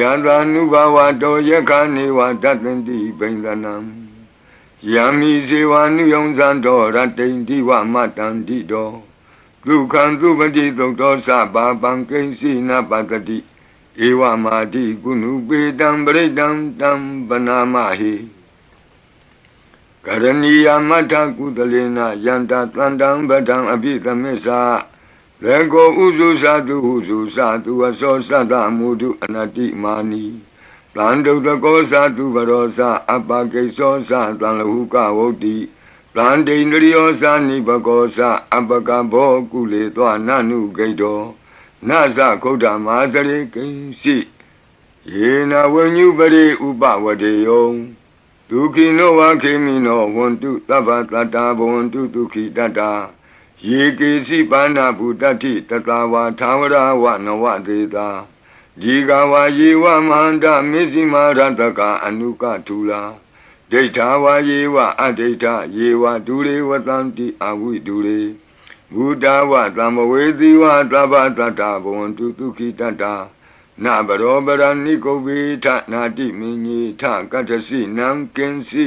ယန္တာနုဘဝတောယက္ခနေဝတတ္တန္တိဘိန္ဒနံယံမိဇေဝနုယုံဇံတော်ရတ္တိန္တိဝမတ္တန္တိတောဒုက္ခံသူပတိသုတ်တော်သဘာပံကိဉ္စီနပတ္တိဧဝမာတိကုဏုပေတံပရိတံတံပနာမဟိကရဏီယမထကုသလေနယန္တာတန္တံပဒံအပိသမစ္စာ လေကိုဥစုသတုဟုစုသတုအသောသတ္တမုဒုအနတိမာနီတန္တုတကောသတုဘရောသအပကိသောသတံလဟုကဝုတ်တိတန္တိန္ဒရိယောသနိဘကောသအပကဘောကုလေသောနနုဂိတောနသခုဒ္ဓမာသရေကိဉ္စီယေနဝဉ္ညုပရိဥပဝတေယောဒုက္ခိနောဝခေမိနောဝန္တုသဗ္ဗတတ္တာဘဝန္တုဒုက္ခိတတ္တာ ယေကေစီပါဏဗုတ္တိတတဝါသာဝရဝနဝသေတာဒီကဝါယေဝမန္တမေဇိမာရတကအနုကထူလာဒိဋ္ဌာဝါယေဝအဒိဋ္ဌယေဝဒူရေဝတံတိအဝိဒူရေဘုဒ္ဓဝသံမဝေသီဝသဗ္ဗတတ္တာဘဝန္တုဒုက္ခိတတ္တာနဘရောပရဏိကုဗ္ဗေထနာတိမင်းကြီးထကတ္ထစီနံကင်စီ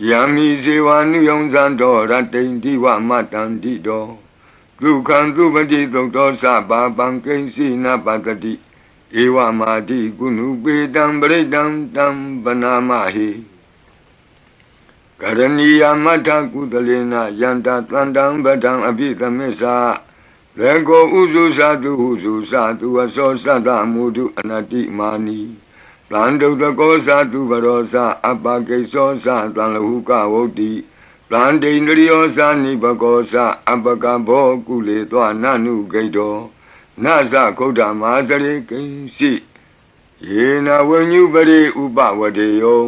ယံမိဇေဝနုယုံဇံတော်ရတ္တိန္တိဝမတ္တန္တိတောဒုက္ခံသူပတိသုတ်တော်သဘာပံကိဉ္စီနပတ္တိဧဝမာတိကုဏုပေတံပရိတံတံပနာမဟိကရဏီယမထကုသလေနယန္တာတန္တံပဒံအပိသမစ္စာလေကိုဥစုသတုဟုစုသတုအသောသတ္တမုဒုအနတိမာနီ တန္တုတကောသတုဘရောသအပကိသောသတံလဟုကဝုတ်တိတန္တိန္ဒရိယောသနိဘကောသအပကဘောကုလေသောနနုဂိတောနသခုဒ္ဓမာသရေကိဉ္စီယေနဝဉ္ညုပရိဥပဝတေယော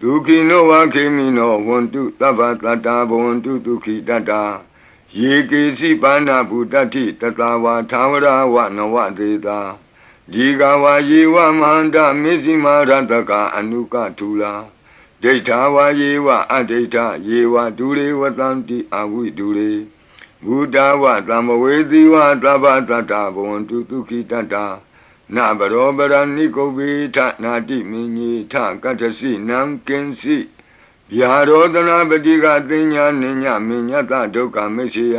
ဒုက္ခိနောဝခေမိနောဝန္တုသဗ္ဗတတ္တာဘဝန္တုဒုက္ခိတတ္တာယေကေစီပါဏဗုတ္တိတတဝါသာဝရဝနဝသေတာ ဒီကဝါယေဝမန္တမေဇိမာရတကအနုကထူလာဒိဋ္ဌာဝါယေဝအဒိဋ္ဌယေဝဒူရေဝတံတိအဝိဒူရေဘုဒ္ဓဝသံမဝေသီဝသဗ္ဗတတ္တဘဝန္တုဒုက္ခိတတ္တာနဘရောပရဏိကုဗ္ဗေထနာတိမင်းကြီးထကတ္ထစီနံကင်စီဗျာရောဒနာပတိကတင်ညာနိညာမညတဒုက္ခမရှိယ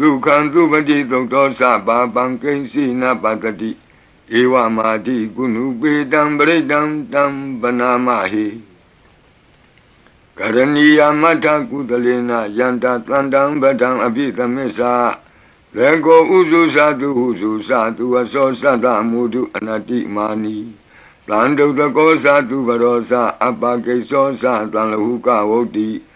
ဒုက္ခံသူပတိသုတ်တော်သဘာပံကိဉ္စီနပတ္တိဧဝမာတိကုဏုပေတံပရိတံတံပနာမဟိကရဏီယမထကုသလေနယန္တာတန္တံပဒံအပိသမစ္စာလေကိုဥစုသတုဟုစုသတုအသောသတ္တမုဒုအနတိမာနီတန္တုတကောသတုဘရောသအပကိသောသတံလဟုကဝုတ်တိတပ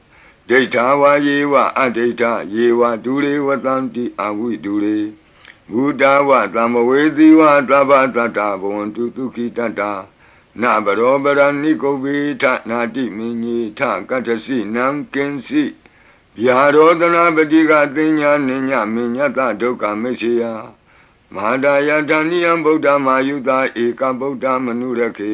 ဒိဋ္ဌာဝါယေဝအဒိဋ္ဌယေဝဒူရေဝတံတိအဝိဒူရေဘုဒ္ဓဝသံမဝေသီဝသဗ္ဗတတ္တာဘဝန္တုဒုခိတတ္တာနဘရောပရဏိကုဗ္ဗေထနာတိမင်းကြီးထကတ္တစီနံကင်စီဗျာရောဒနာပတိကသင်ညာနိညာမညတဒုက္ခမရှိယမဟာဒယတဏိယံဗုဒ္ဓမာယုတာဧကဗုဒ္ဓမနုရခေ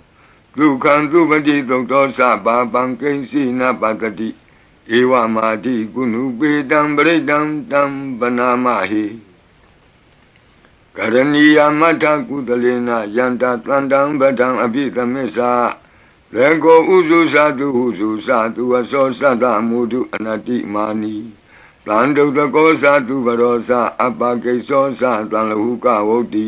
ဒုက္ခံသူပတိသုတ်တော်စပါပံကိဉ္စီနပတတိဧဝမာတိကုဏုပေတံပရိတံတံပနာမဟိကရဏီယမထကုသလေနယန္တတန္တံပဒံအပိသမစ္စာလေကိုဥစုသတုဟုစုသတုအစောသတ္တမုဒုအနတိမာနီတန္တုတကောသတုဘရောသအပကိသောသတံလဟုကဝုတ်တိ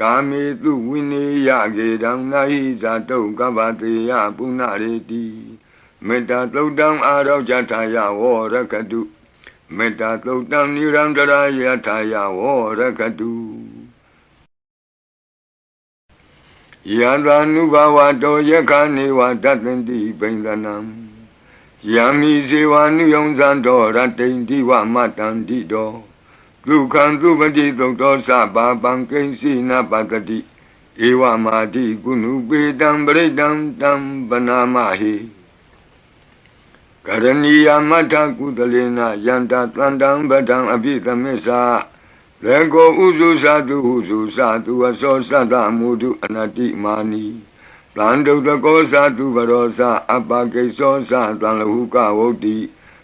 ကာမေတုဝိနေယကေတံနာဟိဇာတုကပ္ပတေယပုဏ္ဏရေတိမေတ္တာသုတ်တံအာရောဇထာယဝရကတုမေတ္တာသုတ်တံနိရန္တရာယထာယဝရကတုယန္တာနုဘဝတောယခာနေဝတတ္တန္တိပိန္ဒနံယံမိဇေဝနုယုံဇံတော်ရတိန်တိဝမတံတိတော် ဒုက္ခံသူပတိသုတ်တော်စပါပံကိဉ္စီနပတ္တိဧဝမာတိကုဏုပေတံပရိတံတံပနာမဟိကရဏီယမထကုသလေနယန္တာတန္တံပဒံအပိသမစ္ဆာလေကိုဥစုသတုဟုစုသတုအစောသတ္တမုဒုအနတိမာနီတန်တုတကောသတုဘရောသအပကိသောသတံလဟုကဝုတ်တိ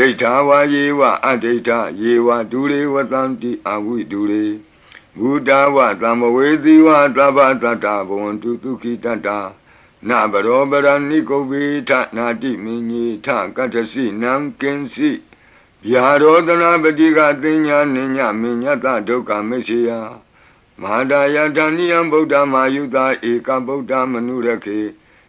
ဒိဋ္ဌာဝါယေဝအဒိဋ္ဌယေဝဒူရေဝတံတိအဝိဒူရေဘုဒ္ဓဝသံမဝေသီဝသဗ္ဗတတ္တာဘဝန္တုဒုခိတတ္တာနဘရောပရဏိကုဗေထနာတိမင်းကြီးထကတ္ထစီနံကင်စီဗျာရောဒနာပတိကသိညာနိညာမညတဒုက္ခမရှိယမဟာဒယတဏိယံဗုဒ္ဓမာယုတာဧကဗုဒ္ဓမနုရခေ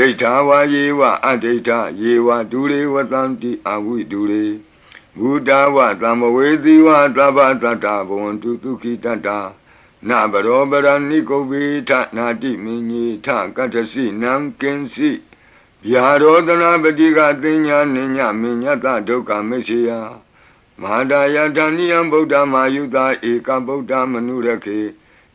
ဒိဋ္ဌာဝါယေဝအဒိဋ္ဌယေဝဒူရေဝတံတိအဝိဒူရေဘုဒ္ဓဝသံမဝေသီဝသဗ္ဗတတ္တဘဝန္တုဒုခိတတ္တာနဘရောပရဏိကုဗေထနာတိမင်းကြီးထကတ္တစီနံကင်စီဗျာရောဒနာပတိကသိညာနိညာမညတဒုက္ခမရှိယမဟာဒယတဏိယံဗုဒ္ဓမာယုတာဧကဗုဒ္ဓမနုရခေ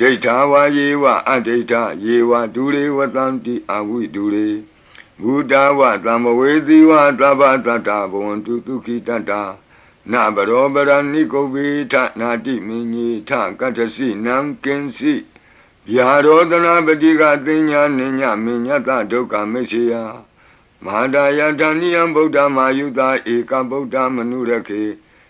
ဒိဋ္ဌာဝါယေဝအဒိဋ္ဌယေဝဒူရေဝတံတိအဝိဒူရေဘုဒ္ဓဝသံမဝေသီဝသဗ္ဗတတ္တာဘဝန္တုဒုခိတတ္တာနဘရောပရဏိကုဗေထနာတိမင်းကြီးထကတ္ထစီနံကင်စီဗျာရောဒနာပတိကတင်ညာနိညာမညတဒုက္ခမရှိယမဟာဒယတဏိယံဗုဒ္ဓမာယုတာဧကဗုဒ္ဓမနုရခေ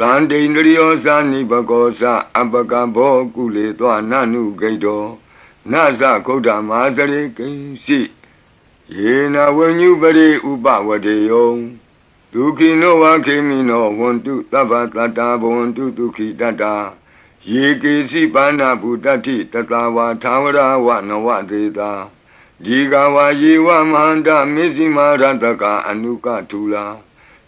တံဒိန္ဒရိယောသနိဘကောသအပကဘောကုလေသောနနုဂိတောနသခုဒ္ဓမာသရေကိဉ္စီယေနဝဉ္ညုပရိဥပဝတေယောဒုခိနောဝခေမိနောဝန္တုသဗ္ဗတတ္တာဘဝန္တုဒုခိတတ္တာယေကေစီပါဏဗုတ္တိတတဝါသာဝရဝနဝသေတာဒီကဝါယေဝမန္တမေဇိမာရတကအနုကထူလာ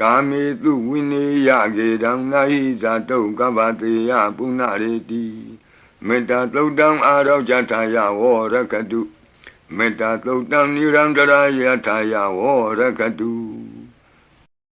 ကာမေတုဝိနေယကေတံနာဟိဇာတုကဗ္ဗတေယပုဏ္ဏရေတိမေတ္တာသုတ်တံအာရောဇထာယဝရကတုမေတ္တာသုတ်တံနိရန္တရာယထာယဝရကတု